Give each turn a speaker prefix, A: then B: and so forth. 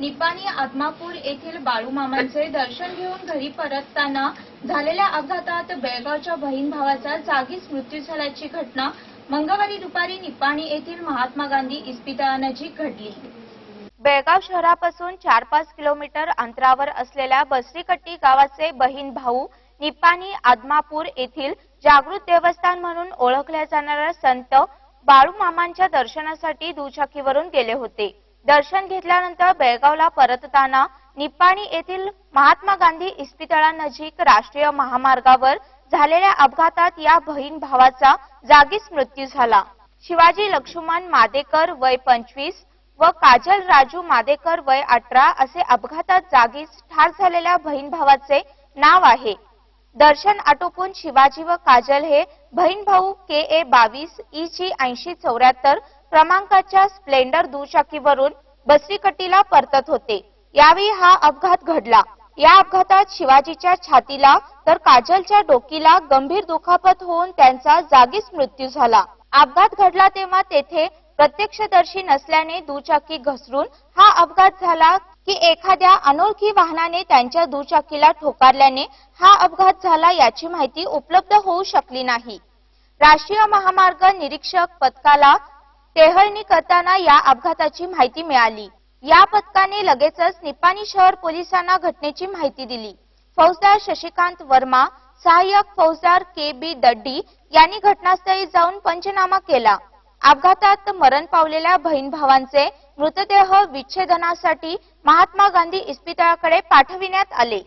A: निपाणी आत्मापूर येथील बाळूमामांचे दर्शन घेऊन घरी परतताना झालेल्या अपघातात बेळगावच्या बहीण भावाचा जागीच मृत्यू झाल्याची घटना मंगळवारी दुपारी निपाणी येथील महात्मा गांधी इस्पितळानजीक घडली.
B: बेळगाव शहरापासून चार पाच किलोमीटर अंतरावर असलेल्या बसरीकट्टी गावाचे बहीण भाऊ निपाणी आदमापूर येथील जागृत देवस्थान म्हणून ओळखल्या जाणाऱ्या संत बाळूमामांच्या दर्शनासाठी दुचाकीवरून गेले होते. दर्शन घेतल्यानंतर बेळगावला परतताना निपाणी येथील महात्मा गांधी इस्पितळानजीक राष्ट्रीय महामार्गावर झालेल्या अपघातात या बहीण भावाचा जागीच मृत्यू झाला. शिवाजी लक्ष्मण मादेकर वय पंचवीस व काजल राजू मादेकर वय अठरा असे अपघातात जागीच ठार झालेल्या बहीण भावाचे नाव आहे. दर्शन आटोपून शिवाजी व काजल हे बहीण भाऊ के ए बावीस ई ची ऐंशी चौऱ्याहत्तर क्रमांकाच्या स्प्लेंडर दुचाकीवरून बसरीकटीला परतत होते. यावेळी हा अपघात घडला. या अपघातात शिवाजीच्या छातीला तर काजलच्या डोकीला गंभीर दुखापत होऊन त्यांचा जागीच मृत्यू झाला. अपघात घडला तेव्हा तेथे प्रत्यक्षदर्शी नसल्याने दुचाकी घसरून हा अपघात झाला की एखाद्या अनोळखी वाहनाने त्यांच्या दुचाकीला ठोकारल्याने हा अपघात झाला याची माहिती उपलब्ध होऊ शकली नाही. राष्ट्रीय महामार्ग निरीक्षक पथकाला टेहळणी करताना या अपघाताची माहिती मिळाली. या पथकाने लगेचच निपाणी शहर पोलिसांना घटनेची माहिती दिली. फौजदार शशिकांत वर्मा सहाय्यक फौजदार के बी दड्डी यांनी घटनास्थळी जाऊन पंचनामा केला. अपघातात मरण पावलेल्या बहीण भावांचे मृतदेह विच्छेदनासाठी महात्मा गांधी इस्पितळाकडे पाठविण्यात आले.